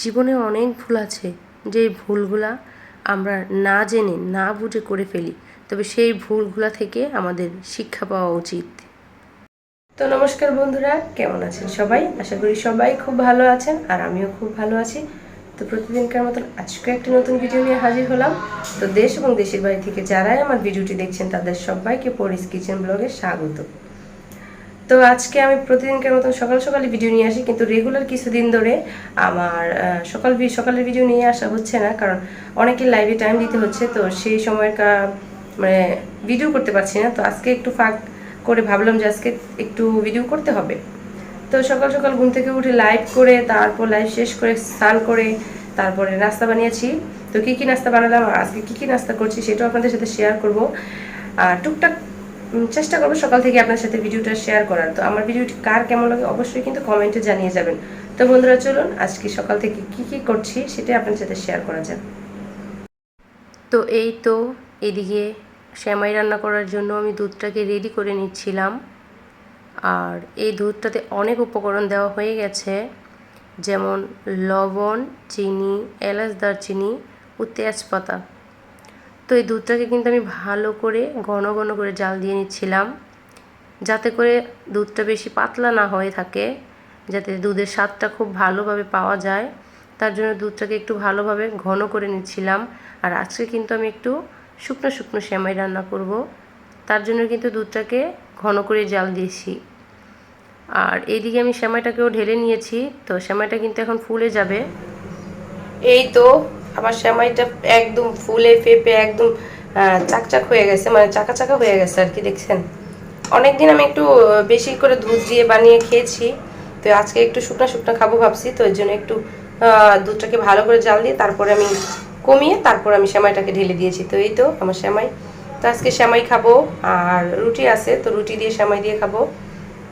জীবনে অনেক ভুল আছে, যে ভুলগুলা আমরা না জেনে, না বুঝে করে ফেলি। তবে সেই ভুলগুলা থেকে আমাদের শিক্ষা পাওয়া উচিত। তো নমস্কার বন্ধুরা, কেমন আছেন সবাই? আশা করি সবাই খুব ভালো আছেন আর আমিও খুব ভালো আছি। তো প্রতিদিনকার মতন আজকে একটি নতুন ভিডিও নিয়ে হাজির হলাম। তো দেশ এবং দেশের বাড়ি থেকে যারাই আমার ভিডিওটি দেখছেন, তাদের সবাইকে পরিস কিচেন ব্লগে স্বাগত। তো আজকে আমি প্রতিদিনকার মতন সকাল সকালে ভিডিও নিয়ে আসি, কিন্তু রেগুলার কিছুদিন ধরে আমার সকাল সকালের ভিডিও নিয়ে আসা হচ্ছে না, কারণ অনেকে লাইভে টাইম দিতে হচ্ছে, তো সেই সময়ের কা- মানে ভিডিও করতে পারছি না, তো আজকে একটু ফাঁক করে ভাবলাম যে আজকে একটু ভিডিও করতে হবে। তো সকাল সকাল ঘুম থেকে উঠে লাইভ করে, তারপর লাইভ শেষ করে, স্নান করে, তারপরে নাস্তা বানিয়েছি। তো কী কী নাস্তা বানালাম, আজকে কি কি নাস্তা করছি সেটাও আপনাদের সাথে শেয়ার করব। আর টুকটাক চেষ্টা করব সকাল থেকে আপনার সাথে ভিডিওটা শেয়ার করার। তো আমার ভিডিওটি কার কেমন লাগে অবশ্যই কিন্তু কমেন্টে জানিয়ে যাবেন। তো বন্ধুরা, চলুন আজকে সকাল থেকে কি কি করছি সেটাই আপনার সাথে শেয়ার করা যাক। তো এই তো এদিকে শ্যামাই রান্না করার জন্য আমি দুধটাকে রেডি করে নিচ্ছিলাম। আর এই দুধটাতে অনেক উপকরণ দেওয়া হয়ে গেছে। যেমন লবণ, চিনি, এলাচ, দারচিনি ও তেজপাতা। তো এই দুধটাকে কিন্তু আমি ভালো করে ঘন ঘন করে জাল দিয়ে নিচ্ছিলাম, যাতে করে দুধটা বেশি পাতলা না হয়ে থাকে, যাতে দুধের স্বাদটা খুব ভালোভাবে পাওয়া যায়। তার জন্য দুধটাকে একটু ভালোভাবে ঘন করে নিচ্ছিলাম, আর আজকে কিন্তু আমি একটু শুকনো শুকনো সেমাই রান্না করব। তার জন্য কিন্তু দুধটাকে ঘন করে জাল দিয়েছি। আর এইদিকে আমি সেমাইটাকেও ঢেলে নিয়েছি, তো সেমাইটা কিন্তু এখন ফুলে যাবে। এই তো আমার সেমাইটা একদম ফুলে ফেপে একদম চাকচাক হয়ে গেছে মানে চাকা চাকা হয়ে গেছে আর কি, দেখছেন? অনেকদিন আমি একটু বেশি করে দুধ দিয়ে বানিয়ে খেয়েছি, তো আজকে একটু শুকনো শুকনো খাব ভাবছি, তো এর জন্য একটু দুধটাকে ভালো করে জাল দিয়ে তারপরে আমি কমিয়ে তারপর আমি সেমাইটাকে ঢেলে দিয়েছি। তো এই তো আমার সেমাই তো আজকে সেমাই খাব, আর রুটি আছে, তো রুটি দিয়ে সেমাই দিয়ে খাব।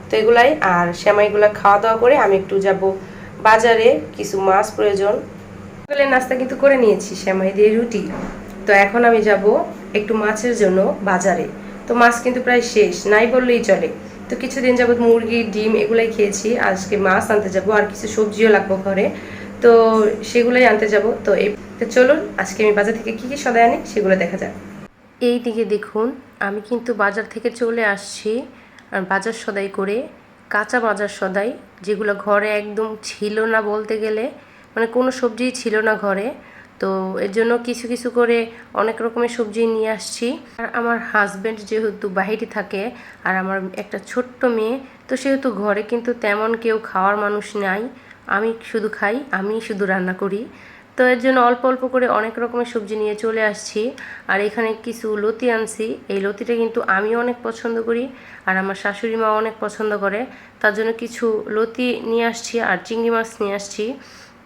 তো এগুলাই, আর সেমাইগুলো খাওয়া দাওয়া করে আমি একটু যাব বাজারে, কিছু মাছ প্রয়োজন। সকালের নাস্তা কিন্তু করে নিয়েছি, সেমাই দিয়ে রুটি। তো এখন আমি যাব একটু মাছের জন্য বাজারে। তো মাছ কিন্তু প্রায় শেষ, নাই বললেই চলে। তো কিছুদিন যাবত মুরগি, ডিম এগুলাই খেয়েছি, আজকে মাছ আনতে যাব, আর কিছু সবজিও লাগবো ঘরে। তো সেগুলোই আনতে যাব। তো এই তো চলুন, আজকে আমি বাজার থেকে কি কি সদাই আনি সেগুলো দেখা যাক। এই দিকে দেখুন, আমি কিন্তু বাজার থেকে চলে আসছি, আর বাজার সদাই করে কাঁচা বাজার সদাই, যেগুলো ঘরে একদম ছিল না বলতে গেলে মানে কোনো সবজিই ছিল না ঘরে। তো এর জন্য কিছু কিছু করে অনেক রকমের সবজি নিয়ে আসছি। আর আমার হাজব্যান্ড যেহেতু বাহিরে থাকে আর আমার একটা ছোট্ট মেয়ে, তো সেহেতু ঘরে কিন্তু তেমন কেউ খাওয়ার মানুষ নাই। আমি শুধু খাই, আমি শুধু রান্না করি। তো এর জন্য অল্প অল্প করে অনেক রকমের সবজি নিয়ে চলে আসছি। আর এখানে কিছু লতি আনছি। এই লতিটা কিন্তু আমি অনেক পছন্দ করি আর আমার শাশুড়ি মা অনেক পছন্দ করে। তার জন্য কিছু লতি নিয়ে আসছি আর চিংড়ি মাছ নিয়ে আসছি।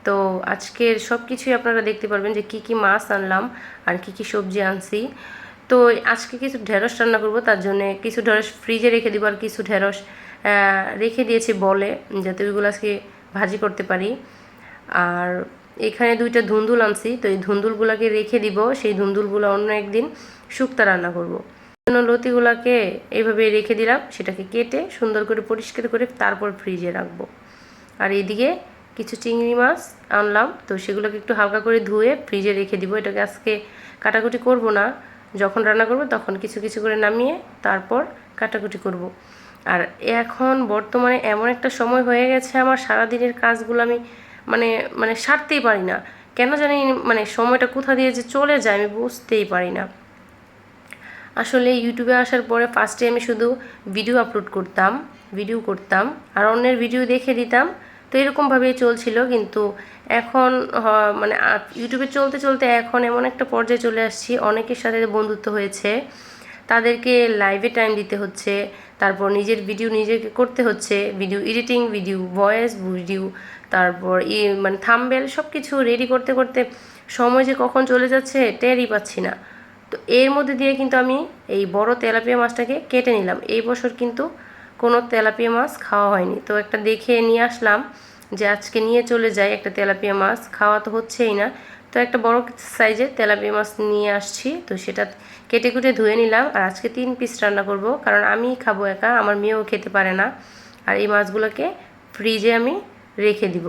তো আজকের সব কিছুই আপনারা দেখতে পারবেন যে কি কি মাছ আনলাম আর কি কি সবজি আনছি। তো আজকে কিছু ঢেঁড়স রান্না করব, তার জন্য কিছু ঢেঁড়স ফ্রিজে রেখে দিব আর কিছু ঢেঁড়স রেখে দিয়েছি বলে, যাতে ওইগুলো আজকে ভাজি করতে পারি। আর এখানে দুইটা ধুন্দুল আনছি, তো এই ধুন্দুলগুলোকে রেখে দিব, সেই ধুন্দুলগুলো অন্য একদিন শুক্তা রান্না করব। জন্য লতিগুলোকে এইভাবে রেখে দিলাম, সেটাকে কেটে সুন্দর করে পরিষ্কার করে তারপর ফ্রিজে রাখব। আর এইদিকে কিছু চিংড়ি মাছ আনলাম, তো সেগুলোকে একটু হালকা করে ধুয়ে ফ্রিজে রেখে দিব। এটাকে আজকে কাটাকুটি করব না। যখন রান্না করব তখন কিছু কিছু করে নামিয়ে তারপর কাটাকুটি করব। আর এখন বর্তমানে এমন একটা সময় হয়ে গেছে আমার সারাদিনের কাজগুলো আমি মানে মানে সারতেই পারি না। কেন জানি মানে সময়টা কোথা দিয়ে যে চলে যায় আমি বুঝতেই পারি না। আসলে ইউটিউবে আসার পরে ফার্স্টে আমি শুধু ভিডিও আপলোড করতাম ভিডিও করতাম, আর অন্যের ভিডিও দেখে দিতাম তো এরকমভাবেই চলছিল, কিন্তু এখন মানে ইউটিউবে চলতে চলতে এখন এমন একটা পর্যায়ে চলে আসছি, অনেকের সাথে বন্ধুত্ব হয়েছে, তাদেরকে লাইভে টাইম দিতে হচ্ছে, তারপর নিজের ভিডিও নিজেকে করতে হচ্ছে video editing video voice video তারপর ই মানে থাম্বেল সব কিছু রেডি করতে করতে সময় যে কখন চলে যাচ্ছে টেরই পাচ্ছি না। তো এর মধ্যে দিয়ে কিন্তু আমি এই বড় তেলাপিয়া মাছটাকে কেটে নিলাম। এই বছর কিন্তু কোনো তেলাপিয়া মাছ খাওয়া হয়নি। তো একটা দেখে নিয়ে আসলাম যে আজকে নিয়ে চলে যাই একটা তেলাপিয়া মাছ। খাওয়া তো হচ্ছেই না। তো একটা বড় সাইজের তেলাপিয়া মাছ নিয়ে আসছি। তো সেটা কেটে কুটে ধুয়ে নিলাম আর আজকে তিন পিস রান্না করব। কারণ আমি খাব একা, আমার মেয়েও খেতে পারে না। আর এই মাছগুলোকে ফ্রিজে আমি রেখে দিব।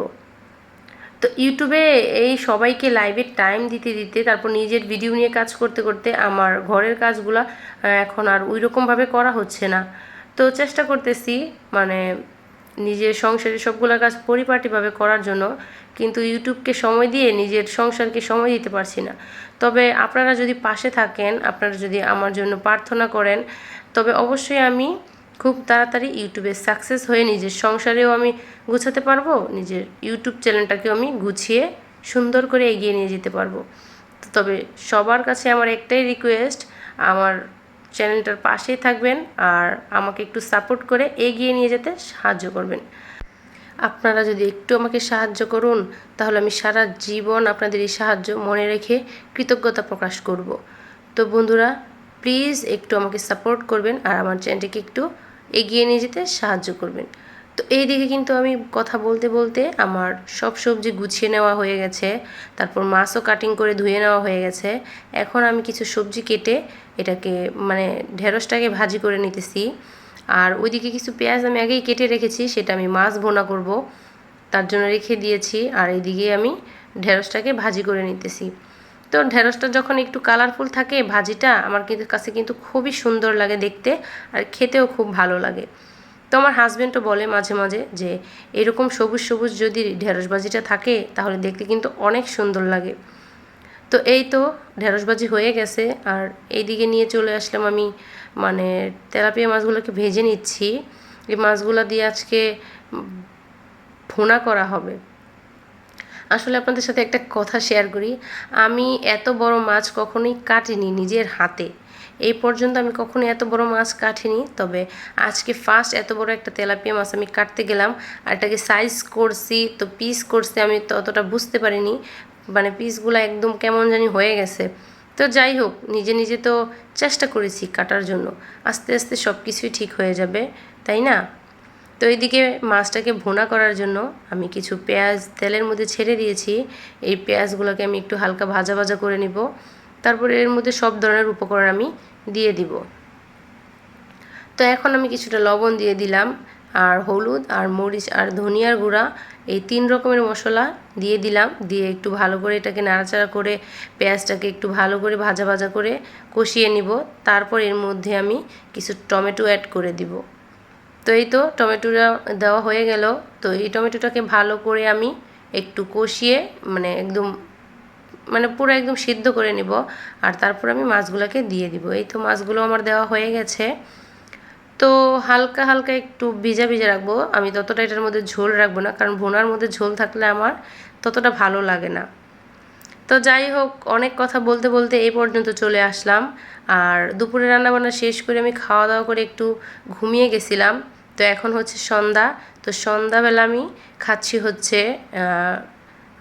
তো ইউটিউবে এই সবাইকে লাইভের টাইম দিতে দিতে, তারপর নিজের ভিডিও নিয়ে কাজ করতে করতে আমার ঘরের কাজগুলো এখন আর ওই রকমভাবে করা হচ্ছে না। তো চেষ্টা করতেছি মানে নিজের সংসারের সবগুলো কাজ পরিপাটিভাবে করার জন্য, কিন্তু ইউটিউবকে সময় দিয়ে নিজের সংসারকে সময় দিতে পারছি না। তবে আপনারা যদি পাশে থাকেন, আপনারা যদি আমার জন্য প্রার্থনা করেন, তবে অবশ্যই আমি খুব তাড়াতাড়ি ইউটিউবে সাকসেস হয়ে নিজের সংসারেও আমি গুছাতে পারব, নিজের ইউটিউব চ্যানেলটাকেও আমি গুছিয়ে সুন্দর করে এগিয়ে নিয়ে যেতে পারব। তবে সবার কাছে আমার একটাই রিকোয়েস্ট আমার চ্যানেলটার পাশেই থাকবেন আর আমাকে একটু সাপোর্ট করে এগিয়ে নিয়ে যেতে সাহায্য করবেন। আপনারা যদি একটু আমাকে সাহায্য করুন, তাহলে আমি সারা জীবন আপনাদের এই সাহায্য মনে রেখে কৃতজ্ঞতা প্রকাশ করব। তো বন্ধুরা, প্লিজ একটু আমাকে সাপোর্ট করবেন আর আমার চ্যানেলটিকে একটু এগিয়ে নিয়ে যেতে সাহায্য করবেন। তো এই দিকে কিন্তু আমি কথা বলতে বলতে আমার সব সবজি গুছিয়ে নেওয়া হয়ে গেছে, তারপর মাছও কাটিং করে ধুয়ে নেওয়া হয়ে গেছে। এখন আমি কিছু সবজি কেটে এটাকে মানে ঢেঁড়সটাকে ভাজি করে নিতেছি। আর ওইদিকে কিছু পেঁয়াজ আমি আগেই কেটে রেখেছি, সেটা আমি মাছ ভোনা করব। তার জন্য রেখে দিয়েছি, আর এইদিকে আমি ঢেঁড়সটাকে ভাজি করে নিতেছি। তো ঢেঁড়সটা যখন একটু কালারফুল থাকে ভাজিটা, আমার কিন্তু কাছে কিন্তু খুবই সুন্দর লাগে দেখতে আর খেতেও খুব ভালো লাগে। তো আমার হাজব্যান্ডও বলে মাঝে মাঝে যে, এরকম সবুজ সবুজ যদি ঢেঁড়স ভাজিটা থাকে, তাহলে দেখতে কিন্তু অনেক সুন্দর লাগে। তো এই তো ঢেঁড়সবাজি হয়ে গেছে। আর এই দিকে নিয়ে চলে আসলাম আমি মানে তেলাপিয়া মাছগুলোকে ভেজে নিচ্ছি। এই মাছগুলো দিয়ে আজকে ভুনা করা হবে। আসলে আপনাদের সাথে একটা কথা শেয়ার করি। আমি এত বড় মাছ কখনোই কাটিনি নিজের হাতে। এই পর্যন্ত আমি কখনো এত বড় মাছ কাটিনি। তবে আজকে ফার্স্ট এত বড় একটা তেলাপিয়া মাছ আমি কাটতে গেলাম। আর এটাকে সাইজ করছি, তো পিস করছি, আমি ততটা বুঝতে পারিনি। মানে পিসগুলো একদম কেমন জানি হয়ে গেছে। তো যাই হোক, নিজে নিজে তো চেষ্টা করেছি কাটার জন্য। আস্তে আস্তে সব কিছুই ঠিক হয়ে যাবে, তাই না? তো এইদিকে মাছটাকে ভুনা করার জন্য আমি কিছু পেঁয়াজ তেলের মধ্যে ছেড়ে দিয়েছি। এই পেঁয়াজগুলোকে আমি একটু হালকা ভাজা ভাজা করে নিব। তারপরে এর মধ্যে সব ধরনের উপকরণ আমি দিয়ে দিব। তো এখন আমি কিছুটা লবণ দিয়ে দিলাম, আর হলুদ, আর মরিচ, আর ধনিয়ার গুঁড়া এই তিন রকমের মশলা দিয়ে দিলাম। দিয়ে একটু ভালো করে এটাকে নাড়াচাড়া করে, পেঁয়াজটাকে একটু ভালো করে ভাজা ভাজা করে কষিয়ে নিব। তারপর এর মধ্যে আমি কিছু টমেটো অ্যাড করে দিব। তো এই তো টমেটোটা দেওয়া হয়ে গেল। তো এই টমেটোটাকে ভালো করে আমি একটু কষিয়ে মানে একদম মানে পুরো একদম সিদ্ধ করে নিব। আর তারপর আমি মাছগুলোকে দিয়ে দিব। এই তো মাছগুলো আমার দেওয়া হয়ে গেছে। তো হালকা হালকা একটু ভিজা ভিজা রাখব। আমি ততটা এটার মধ্যে ঝোল রাখব না, কারণ ভোনার মধ্যে ঝোল থাকলে আমার ততটা ভালো লাগে না। তো যাই হোক, অনেক কথা বলতে বলতে এই পর্যন্ত চলে আসলাম। আর দুপুরে রান্নাবান্না শেষ করে আমি খাওয়া দাওয়া করে একটু ঘুমিয়ে গেছিলাম। তো এখন হচ্ছে সন্ধ্যা। তো সন্ধ্যাবেলা আমি খাচ্ছি হচ্ছে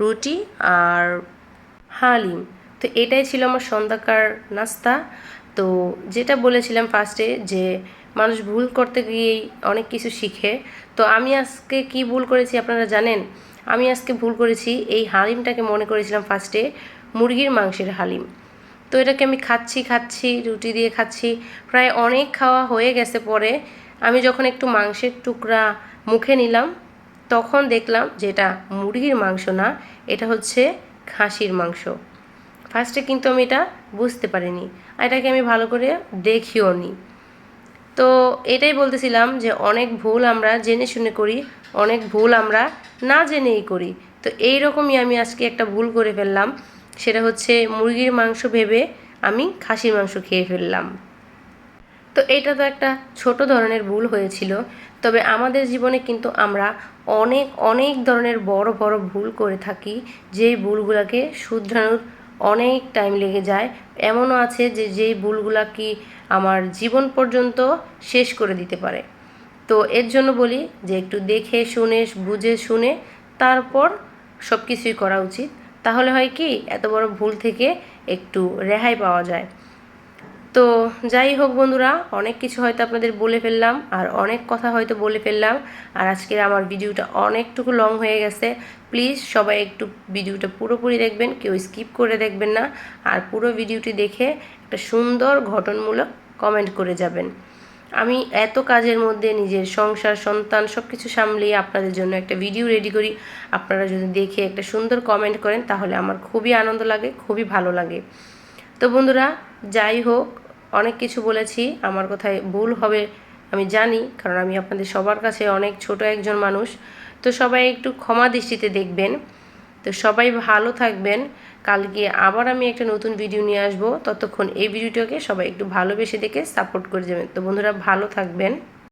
রুটি আর হালিম। তো এটাই ছিল আমার সন্ধ্যাকার নাস্তা। তো যেটা বলেছিলাম ফার্স্টে যে মানুষ ভুল করতে গিয়েই অনেক কিছু শিখে। তো আমি আজকে কি ভুল করেছি আপনারা জানেন? আমি আজকে ভুল করেছি, এই হালিমটাকে মনে করেছিলাম ফার্স্টে মুরগির মাংসের হালিম। তো এটাকে আমি খাচ্ছি খাচ্ছি, রুটি দিয়ে খাচ্ছি। প্রায় অনেক খাওয়া হয়ে গেছে পরে আমি যখন একটু মাংসের টুকরা মুখে নিলাম, তখন দেখলাম যে এটা মুরগির মাংস না, এটা হচ্ছে খাসির মাংস। ফার্স্টে কিন্তু আমি এটা বুঝতে পারিনি। এটাকে আমি ভালো করে দেখিও নি তো এটাই বলতেছিলাম যে অনেক ভুল আমরা জেনে শুনে করি, অনেক ভুল আমরা না জেনেই করি। তো এই রকমই আমি আজকে একটা ভুল করে ফেললাম, সেটা হচ্ছে মুরগির মাংস ভেবে আমি খাসির মাংস খেয়ে ফেললাম। তো এটা তো একটা ছোট ধরনের ভুল হয়েছিল, তবে আমাদের জীবনে কিন্তু আমরা অনেক অনেক ধরনের বড় বড় ভুল করে থাকি, যেই ভুলগুলোকে শুধরানোর অনেক টাইম লেগে যায়। এমনও আছে যে, যেই ভুলগুলা কি আমার জীবন পর্যন্ত শেষ করে দিতে পারে। তো এর জন্য বলি যে, একটু দেখে শুনে, বুঝে শুনে তারপর সব কিছুই করা উচিত। তাহলে হয় কি, এত বড় ভুল থেকে একটু রেহাই পাওয়া যায়। তো যাই হোক বন্ধুরা, অনেক কিছু হয়তো আপনাদের বলে ফেললাম, আর অনেক কথা হয়তো বলে ফেললাম, আর আজকের আমার ভিডিওটা অনেকটুকু লং হয়ে গেছে। প্লিজ সবাই একটু ভিডিওটা পুরোপুরি দেখবেন, কেউ স্কিপ করে দেখবেন না, আর পুরো ভিডিওটি দেখে একটা সুন্দর ঘটনমূলক কমেন্ট করে যাবেন। আমি এত কাজের মধ্যে নিজের সংসার, সন্তান সব কিছু সামলিয়ে আপনাদের জন্য একটা ভিডিও রেডি করি। আপনারা যদি দেখে একটা সুন্দর কমেন্ট করেন, তাহলে আমার খুবই আনন্দ লাগে, খুবই ভালো লাগে। তো বন্ধুরা, যাই হোক, অনেক কিছু বলেছি। আমার কথায় ভুল হবে, আমি জানি, কারণ আমি আপনাদের সবার কাছে অনেক ছোট একজন মানুষ। তো সবাই একটু ক্ষমা দৃষ্টিতে দেখবেন। তো সবাই ভালো থাকবেন। কালকে আবার আমি একটা নতুন ভিডিও নিয়ে আসব। ততক্ষণ এই ভিডিওটাকে সবাই একটু ভালোবেসে দেখে সাপোর্ট করে যাবেন। তো বন্ধুরা, ভালো থাকবেন।